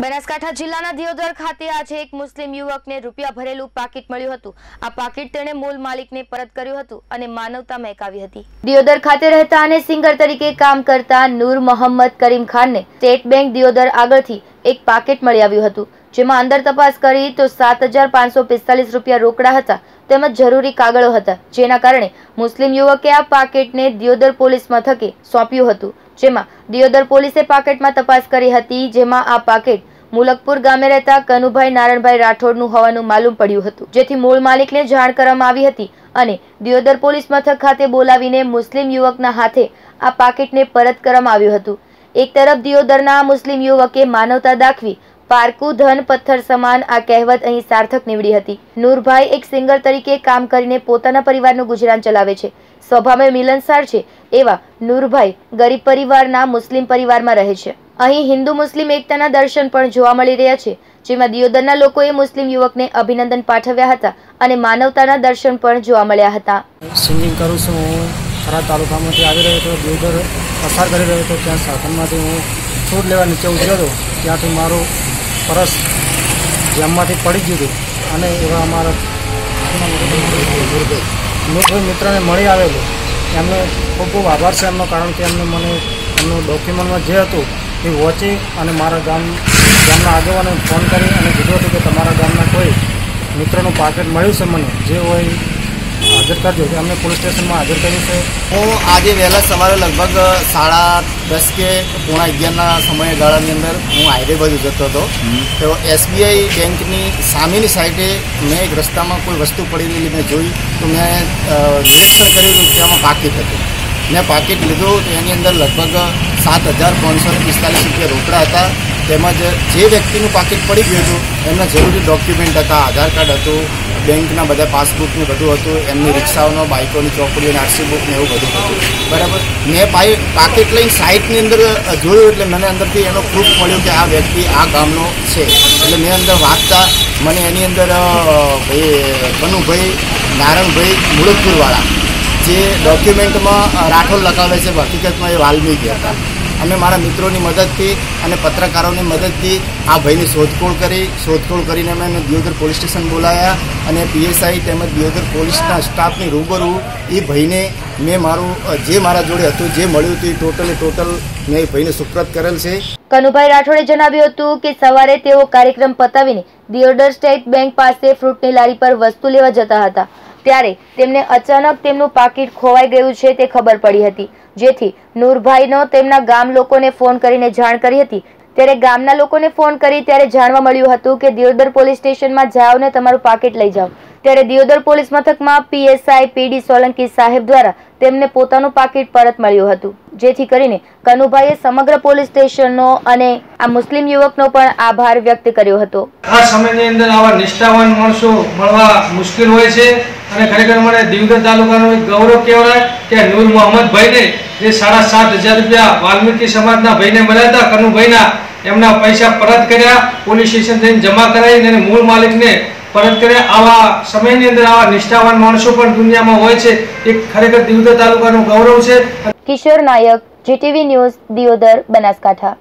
બનાસકાંઠા જિલ્લાના દિયોદર ખાતે આજે એક મુસ્લિમ યુવકને રૂપિયા ભરેલું પાકીટ મળ્યું હતું. આ પાકીટ તેણે મૂળ માલિકને પરત કર્યું હતું અને માનવતા મહેકાવી હતી. દિયોદર ખાતે રહેતા અને સિંગર તરીકે કામ કરતા નૂર મોહમ્મદ કરીમ ખાનને સ્ટેટ બેંક દિયોદર આગળથી એક પાકેટ મળી આવ્યું હતું. જેમાં અંદર તપાસ કરી તો સાત હજાર પાંચસો પિસ્તાલીસ રૂપિયા રોકડા હતા તેમજ જરૂરી કાગળો હતા. જેના કારણે મુસ્લિમ યુવકે આ પાકેટને દિયોદર પોલીસ મથકે સોંપ્યું હતું. જેમાં દિયોદર પોલીસે પાકેટમાં તપાસ કરી હતી, જેમાં આ પાકેટ મુલકપુર ગામે રહેતા કનુભાઈ નારણભાઈ રાઠોડનું હોવાનું માલુમ પડ્યું હતું. જેથી મૂળ માલિકને જાણ કરવામાં આવી હતી અને દિયોદર પોલીસ મથક ખાતે બોલાવીને મુસ્લિમ યુવકના હાથે આ પાકીટને પરત કરવામાં આવ્યું હતું. એક તરફ દિયોદરના મુસ્લિમ યુવકે માનવતા દાખવી પારકું ધન પથ્થર સમાન આ કહેવત અહીં સાર્થક નીવડી હતી. નૂરભાઈ એક સિંગર તરીકે કામ કરીને પોતાના પરિવારનું ગુજરાન ચલાવે છે. સ્વભાવે મિલનસાર છે એવા નૂરભાઈ ગરીબ પરિવારના મુસ્લિમ પરિવારમાં રહે છે. અહીં હિન્દુ મુસ્લિમ એકતાના દર્શન પણ જોવા મળી રહ્યા છે, જેમાં દિયોદરના લોકોએ મુસ્લિમ યુવકને અભિનંદન પાઠવ્યા હતા અને માનવતાના દર્શન પણ જોવા મળ્યા હતા. સિંગિંગ કરું છું હું. તાલુકામાંથી આવી રહ્યો હતો દિયોદર પસાર કરી રહ્યો હતો ત્યાં સાધનમાંથી હું છોડ લેવા નીચે ઉતર્યો હતો. ત્યાંથી મારું પરસ જેમમાંથી પડી ગયું હતું અને એવા અમારા નૂરભાઈ મિત્રને મળી આવેલું. એમનો ખૂબ ખૂબ આભાર છે એમનો, કારણ કે એમને મને એમનું ડોક્યુમેન્ટમાં જે હતું એ વોચી અને મારા ગામ ગામના આગેવાને ફોન કરી અને કીધું હતું કે તમારા ગામના કોઈ મિત્રનું પાકેટ મળ્યું છે મને, જે હોય હાજર કરજો. કે અમને પોલીસ સ્ટેશનમાં હાજર કર્યું છે. હું આજે વહેલા સવારે લગભગ સાડા દસ કે પોણા અગિયારના સમયગાળાની અંદર હું હાઈવે બાજુ જતો હતો તો એસબીઆઈ બેંકની સામેની સાઈડે મેં એક રસ્તામાં કોઈ વસ્તુ પડી રહેલી મેં જોઈ તો મેં નિરીક્ષણ કર્યું કે આમાં પાકીટ હતું. મેં પાકીટ લીધું તો એની અંદર લગભગ સાત હજાર પાંચસો પિસ્તાલીસ રૂપિયા રોકડા હતા. તેમજ જે વ્યક્તિનું પાકીટ પડી ગયું હતું એમના જરૂરી ડોક્યુમેન્ટ હતા આધાર કાર્ડ હતું બેંકના બધા પાસબુકનું બધું હતું, એમની રિક્ષાઓનો, બાઇકોની ચોપડીઓ આરસી બુક ને એવું બધું હતું. બરાબર? મેં પાઈ પાકેટ લઈને સાઇટની અંદર જોયું એટલે મને અંદરથી એનો પ્રૂફ મળ્યો કે આ વ્યક્તિ આ ગામનો છે. એટલે મેં અંદર વાંચતા મને એની અંદર ભાઈ કનુભાઈ નારણભાઈ મુળકપુરવાળા જે ડોક્યુમેન્ટમાં રાઠોડ લખાવે છે, હકીકતમાં એ વાલ્મીકી હતા. અમે મારા મિત્રોની મદદથી અને પત્રકારોની મદદથી આ ભાઈની શોધખોળ કરી. શોધખોળ કરીને અમે એને દિયોદર પોલીસ સ્ટેશન બોલાયા અને પીએસઆઈ તેમજ દિયોદર પોલીસના સ્ટાફની રૂબરૂ એ ભાઈને મેં મારું જે મારા જોડે હતું, જે મળ્યું હતું એ ટોટલે ટોટલ મેં ભાઈને સુપ્રત કરેલ છે. કનુભાઈ રાઠોડે જણાવ્યું હતું કે સવારે તેઓ કાર્યક્રમ પતાવીને દિયોદર સ્ટેટ બેંક પાસે ફ્રૂટની લારી પર વસ્તુ લેવા જતા હતા. ત્યારે તેમને અચાનક તેમનું પાકીટ ખોવાઈ ગયું છે તે ખબર પડી હતી. જેથી નૂરભાઈનો તેમના ગામ લોકોને ફોન કરીને જાણ કરી હતી. ત્યારે ગામના લોકોને ફોન કરી ત્યારે જાણવા મળ્યું હતું કે દિયોદર પોલીસ સ્ટેશનમાં જાઓ ને તમારું પાકીટ લઈ જાઓ. ત્યારે દિયોદર પોલીસ મથકમાં પીએસઆઈ પીડી સોલંકી સાહેબ દ્વારા તેમને પોતાનું પાકીટ પરત મળ્યું હતું. જેથી કરીને કનુભાઈએ સમગ્ર પોલીસ સ્ટેશનનો અને આ મુસ્લિમ યુવકનો પણ આભાર વ્યક્ત કર્યો હતો. આ સમયની અંદર આવા નિષ્ઠાવાન માણસો મળવા મુશ્કેલ હોય છે અને ખરેખર મને દીવદર તાલુકાનો એક ગૌરવ કહેવાય કે નૂર મોહમ્મદભાઈને જે સાડા સાત હજાર રૂપિયા વાલ્મીકી સમાજના ભાઈને મળ્યા હતા, કનુભાઈના એમના પૈસા પરત કર્યા, પોલીસ સ્ટેશન થઈને જમા કરાવીને મૂળ માલિકને પરત અત્યારે આવા સમયની અંદર આવા નિષ્ઠાવાન માણસો પણ દુનિયામાં હોય છે, એ ખરેખર દિવોદર તાલુકાનું ગૌરવ છે. Kishor Nayak, GTV news, Deodar, Banaskantha.